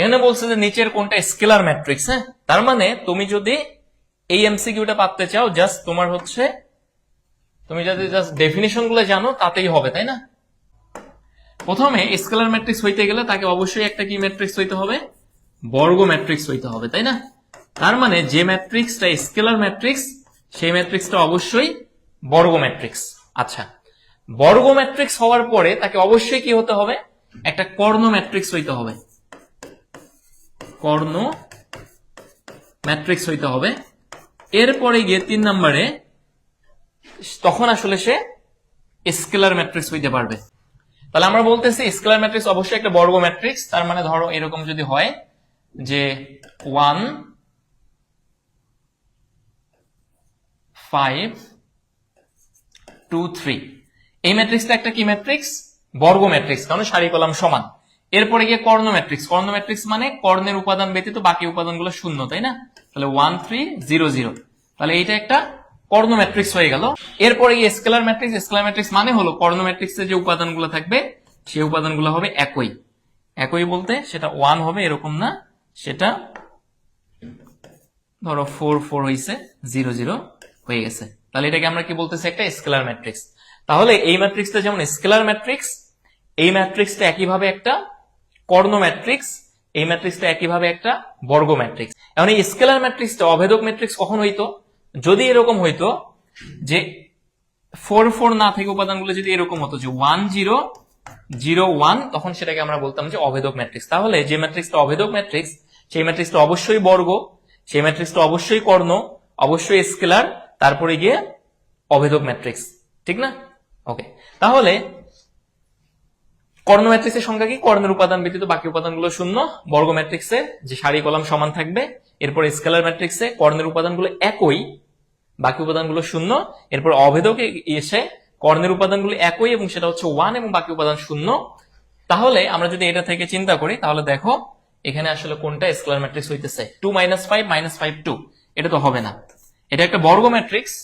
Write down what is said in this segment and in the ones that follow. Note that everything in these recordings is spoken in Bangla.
এখানে বলছে যে নিচের কোনটা স্কেলার ম্যাট্রিক্স হ্যাঁ? তার মানে তুমি যদি এই এমসিকিউটা পাতে চাও, জাস্ট তোমার হচ্ছে, তুমি যদি জাস্ট ডেফিনেশনগুলো জানো, তাতেই হবে, তাই না? প্রথমে স্কেলার ম্যাট্রিক্স হইতে গেলে তাকে অবশ্যই একটা কি ম্যাট্রিক্স হইতে হবে? বর্গ ম্যাট্রিক্স হইতে হবে, তাই না? তার মানে যে ম্যাট্রিক্সটা স্কেলার ম্যাট্রিক্স, সেই ম্যাট্রিক্সটা অবশ্যই বর্গ ম্যাট্রিক্স। আচ্ছা বর্গ ম্যাট্রিক্স হওয়ার পরে তাকে অবশ্যই কি হতে হবে? একটা কর্ণ ম্যাট্রিক্স হইতে হবে। কর্ণ ম্যাট্রিক্স হইতে হবে। এরপরে গিয়ে তিন নম্বরে, তখন আসলে সে স্কেলার ম্যাট্রিক্স হইতে পারবে। তাহলে আমরা বলতেছি স্কেলার ম্যাট্রিক্স অবশ্যই একটা বর্গ ম্যাট্রিক্স, তার মানে ধরো এরকম যদি হয় যে ওয়ান ফাইভ টু থ্রি। এই ম্যাট্রিক্সটা একটা কি ম্যাট্রিক্স? বর্গ ম্যাট্রিক্স, কারণ সারি কলাম সমান। এরপরে গিয়ে কর্ণ ম্যাট্রিক্স। কর্ণ ম্যাট্রিক্স মানে কর্ণের উপাদান ব্যতীত বাকি উপাদানগুলো শূন্য, তাই না? তাহলে ওয়ান থ্রি জিরো জিরো তাহলে এইটা একটা কর্ণ ম্যাট্রিক্স হয়ে গেল। এরপরে গিয়ে স্কেলার ম্যাট্রিক্স। স্কেলার ম্যাট্রিক্স মানে হলো কর্ণ ম্যাট্রিক্সের যে উপাদানগুলো থাকবে, সেই উপাদানগুলো হবে একই। একই বলতে সেটা ওয়ান হবে, এরকম না। সেটা ধরো ফোর ফোর হয়েছে জিরো জিরো হয়ে গেছে। তাহলে এটাকে আমরা কি বলতেছি? একটা স্কেলার ম্যাট্রিক্স। তাহলে এই ম্যাট্রিক্সটা যেমন স্কেলার ম্যাট্রিক্স, এই ম্যাট্রিক্সটা একইভাবে একটা কর্ণ ম্যাট্রিক্স এই ম্যাট্রিক্সটা একইভাবে একটা বর্গ ম্যাট্রিক্স এখন এই স্কেলার ম্যাট্রিক্সটা অভেদক ম্যাট্রিক্স কখন হইতো? যদি এরকম হইতো যে ফোর ফোর না থেকে উপাদানগুলো যদি এরকম হতো যে ওয়ান জিরো জিরো ওয়ান, তখন সেটাকে আমরা বলতাম যে অভেদক ম্যাট্রিক্স। তাহলে যে ম্যাট্রিক্সটা অভেদক ম্যাট্রিক্স, সেই ম্যাট্রিক্সটা অবশ্যই বর্গ, সেই ম্যাট্রিক্সটা অবশ্যই কর্ণ, অবশ্যই স্কেলার, তারপরে গিয়ে অভেদক ম্যাট্রিক্স। ঠিক না? ওকে। তাহলে কর্ণ ম্যাট্রিক্সের সংখ্যা কি? কর্ণের উপাদান ব্যতীত বাকি উপাদানগুলো শূন্য। বর্গ ম্যাট্রিক্সে যে সারি কলাম সমান থাকবে, এরপর স্কেলার ম্যাট্রিক্সে কর্ণের উপাদানগুলো একই, বাকি উপাদানগুলো শূন্য। এরপর অভেদকে এসে কর্ণের উপাদানগুলো একই এবং সেটা হচ্ছে ওয়ান এবং বাকি উপাদান শূন্য। তাহলে আমরা যদি এটা থেকে চিন্তা করি, তাহলে দেখো, এখানে আসলে কোনটা স্কেলার ম্যাট্রিক্স হইতেছে? Two minus five minus five two এটা তো হবে না। এটা একটা বর্গ ম্যাট্রিক্স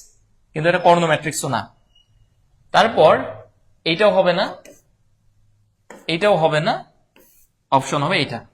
কিন্তু এটা কর্ণ ম্যাট্রিক্সও না। তারপর এইটাও হবে না। এইটাও হবে না? অপশন হবে এটা